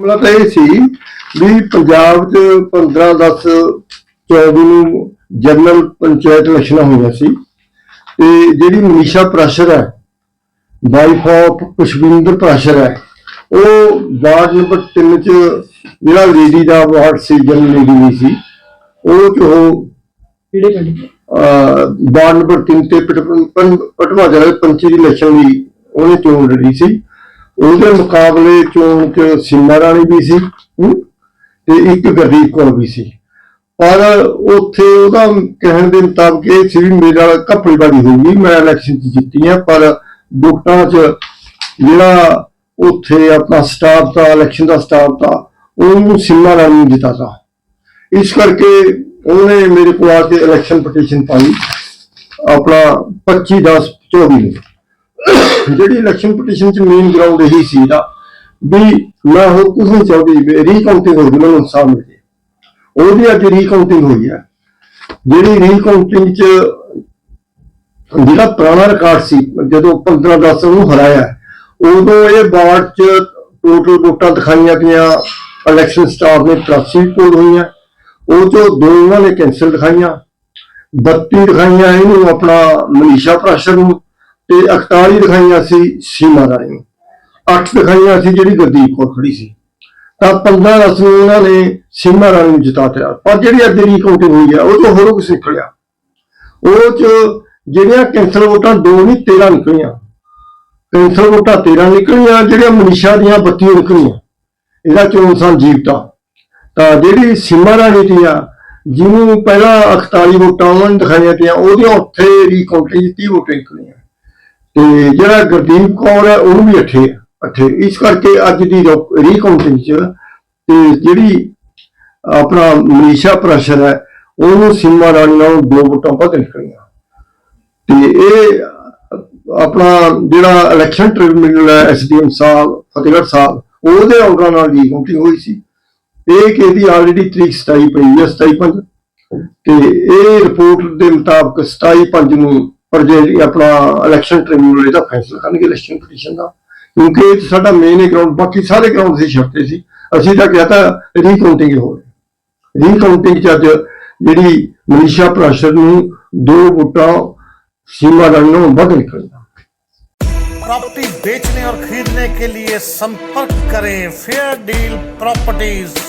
ਮਾਮਲਾ ਤਾਂ ਇਹ ਸੀ ਵੀ ਪੰਜਾਬ 'ਚ 15 10 24 ਨੂੰ ਜਨਰਲ ਪੰਚਾਇਤ ਇਲੈਕਸ਼ਨਾਂ ਹੋਈਆਂ ਸੀ ਤੇ ਜਿਹੜੀ ਮਨੀਸ਼ਾ ਪ੍ਰਾਸ਼ਰ ਹੈ ਵਾਈਫ ਆਫ ਪੁਸ਼ਪਿੰਦਰ ਪ੍ਰਾਸ਼ਰ ਹੈ ਉਹ ਵਾਰਡ ਨੰਬਰ 3 ਚ ਜਿਹੜਾ ਲੇਡੀ ਦਾ ਵਾਰਡ ਸੀ ਜਨਰਲ ਲੇਡੀ ਨਹੀਂ ਸੀ ਉਹ ਚ ਉਹ ਕਿਹੜੇ ਪਿੰਡ ਵਾਰਡ ਨੰਬਰ 3 ਤੇ ਪਟਵਾ ਜ਼ਿਲ੍ਹੇ ਪੰਚੀ ਦੀ ਇਲੈਕਸ਼ਨ ਦੀ ਉਹਨੇ ਚੋਣ ਲੜੀ ਸੀ। ਉਹਦੇ ਮੁਕਾਬਲੇ ਚੋਣ ਚ ਸੀਮਾ ਰਾਣੀ ਵੀ ਸੀ ਤੇ ਇੱਕ ਗਰਦੀਪ ਕੌਰ ਵੀ ਸੀ। ਪਰ ਉੱਥੇ ਉਹਦਾ ਕਹਿਣ ਦੇ ਮੁਤਾਬਕ ਇਹ ਸੀ ਵੀ ਮੇਰਾ ਘਪਲਬਾੜੀ ਹੋ ਗਈ, ਮੈਂ ਇਲੈਕਸ਼ਨ ਚ ਜਿੱਤੀ ਆ, ਪਰ ਵੋਟਾਂ ਚ ਜਿਹੜਾ ਉੱਥੇ ਆਪਣਾ ਸਟਾਫ ਦਾ ਇਲੈਕਸ਼ਨ ਦਾ ਸਟਾਫ ਦਾ, ਉਹਨੂੰ ਸੀਮਾ ਰਾਣੀ ਨੂੰ ਜਿਤਾਤਾ ਇਸ ਕਰਕੇ ਉਹਨੇ ਮੇਰੇ ਕੋਲ ਆ ਕੇ ਇਲੈਕਸ਼ਨ ਪਟੀਸ਼ਨ ਪਾਈ, ਆਪਣਾ 25 10 24 ਨੂੰ। ਜਿਹੜੀ ਇਲੈਕਸ਼ਨ ਪਟੀਸ਼ਨ ਚ ਮੇਨ ਗਰਾਊਂਡ ਇਹੀ ਸੀ ਦਾ ਵੀ ਮੈਂ ਹੋਰ ਕੁਝ ਨਹੀਂ ਚਾਹੁੰਦੀ ਰੀਕਾਊਂਟਿੰਗ ਹੋ ਗਈ ਇਨਸਾਫ ਮਿਲ। ਜੇ ਉਹਦੀ ਅੱਜ ਰੀਕਾਊਂਟਿੰਗ ਹੋਈ ਹੈ। ਜਿਹੜੀ ਰੀਕਾਊਂਟਿੰਗ ਚ ਜਿਹੜਾ ਪੁਰਾਣਾ ਰਿਕਾਰਡ ਸੀ, ਜਦੋਂ 15 10 ਨੂੰ ਹਰਾਇਆ, ਉਦੋਂ ਇਹ ਵਾਰਡ ਚ ਟੋਟਲ ਵੋਟਾਂ ਦਿਖਾਈਆਂ ਗਈਆਂ ਇਲੈਕਸ਼ਨ ਸਟਾਫ ਨੇ 83 ਪੋਲ ਹੋਈਆਂ, ਉਹ ਚੋਂ ਦੋ ਉਹਨਾਂ ਨੇ ਕੈਂਸਲ ਦਿਖਾਈਆਂ 32 ਦਿਖਾਈਆਂ ਇਹਨੂੰ ਆਪਣਾ ਮਨੀਸ਼ਾ ਪ੍ਰਾਸ਼ਰ ਨੂੰ ਤੇ 41 ਦਿਖਾਈਆਂ ਸੀ ਸੀਮਾ ਰਾਣੀ ਨੂੰ। 8 ਦਿਖਾਈਆਂ ਸੀ ਜਿਹੜੀ ਗੁਰਦੀਪ ਕੌਰ ਖੜੀ ਸੀ। ਤਾਂ 15 ਦਸ ਨੂੰ ਉਹਨਾਂ ਨੇ ਸੀਮਾ ਰਾਣੀ ਨੂੰ ਜਿਤਾਇਆ ਪਰ ਜਿਹੜੀ ਅੱਜ ਦੀ ਕਾਊਂਟਿੰਗ ਹੋਈ ਆ ਉਹ ਤੋਂ ਹੋਰ ਕੁਝ ਨਿਕਲਿਆ ਉਹ ਚ ਜਿਹੜੀਆਂ ਕੈਂਸਲ ਵੋਟਾਂ ਦੋ ਨਹੀਂ 13 ਨਿਕਲੀਆਂ। ਕੈਂਸਲ ਵੋਟਾਂ 13 ਨਿਕਲੀਆਂ, ਜਿਹੜੀਆਂ ਮਨੀਸ਼ਾ ਦੀਆਂ 32 ਨਿਕਲੀਆਂ। ਇਹਦਾ ਚੋਣ ਸੰਜੀਵਤਾ ਤਾਂ ਜਿਹੜੀ ਸੀਮਾ ਰਾਣੀ ਦੀਆਂ, ਜਿਹਨੂੰ ਪਹਿਲਾਂ 41 ਵੋਟਾਂ ਉਹਨਾਂ ਨੇ ਦਿਖਾਈਆਂ ਤੀਆਂ ਉਹਦੀਆਂ ਉੱਥੇ ਰੀਕਾਊਂਟਿੰਗ 30 ਵੋਟਾਂ ਨਿਕਲੀਆਂ। ਤੇ ਜਿਹੜਾ ਗੁਰਦੀਪ ਕੌਰ ਹੈ, ਉਹਨੂੰ ਵੀ ਅੱਠੇ ਅੱਠੇ ਇਸ ਕਰਕੇ ਅੱਜ ਦੀ ਰੀਕਾਊਂਟਿੰਗ ਚ ਤੇ ਜਿਹੜੀ ਆਪਣਾ ਮਨੀਸ਼ਾ ਪ੍ਰੈਸ਼ਰ ਹੈ, ਉਹਨੂੰ ਸੀਮਾ ਰਾਣੀ ਨਾਲੋਂ ਦੋ ਵੋਟਾਂ ਵੱਧ ਨਿਕਲੀਆਂ। ਤੇ ਇਹ ਆਪਣਾ ਜਿਹੜਾ ਇਲੈਕਸ਼ਨ ਟ੍ਰਿਬਿਊਨਲ ਹੈ ਐਸਡੀਐਮ ਸਾਹਿਬ ਫਤਿਹਗੜ੍ਹ ਸਾਹਿਬ ਉਹਦੇ ਆਰਡਰਾਂ ਨਾਲ ਦੀ ਹੋਈ ਸੀ। ਇਹ ਕਿ ਇਹਦੀ ਆਲਰੇਡੀ ਤਰੀਕ 27 ਪਈ ਹੈ 27 ਪੰਜ। ਤੇ ਇਹ ਰਿਪੋਰਟ ਦੇ ਮੁਤਾਬਕ 27 ਪੰਜ ਨੂੰ ਪਰ ਜੇ ਆਪਣਾ ਇਲੈਕਸ਼ਨ ਟ੍ਰਿਬਿਊਨਲ ਇਹਦਾ ਫੈਸਲਾ ਕਰਨਗੇ ਇਲੈਕਸ਼ਨ ਪਟੀਸ਼ਨ ਦਾ ਕਿਉਂਕਿ ਇਹ 'ਚ ਸਾਡਾ ਮੇਨ ਗਰਾਊਂਡ ਬਾਕੀ ਸਾਰੇ ਗਰਾਊਂਡ ਸੀ ਛੱਡਤੇ ਸੀ ਅਸੀਂ ਤਾਂ ਕਿਹਾ ਤਾਂ ਰੀਕਾਊਂਟਿੰਗ ਹੋ ਰਹੀ ਰੀਕਾਊਂਟਿੰਗ ਚ ਅੱਜ ਜਿਹੜੀ ਮਨੀਸ਼ਾ ਪ੍ਰਾਸ਼ਰ ਨੂੰ ਦੋ ਵੋਟਾਂ ਸੀਮਾ ਰਾਣੀ ਨੂੰ ਵੱਧ ਨਿਕਲੀਆਂ प्रॉपर्टी बेचने और खरीदने के लिए संपर्क करें फेयर डील प्रॉपर्टीज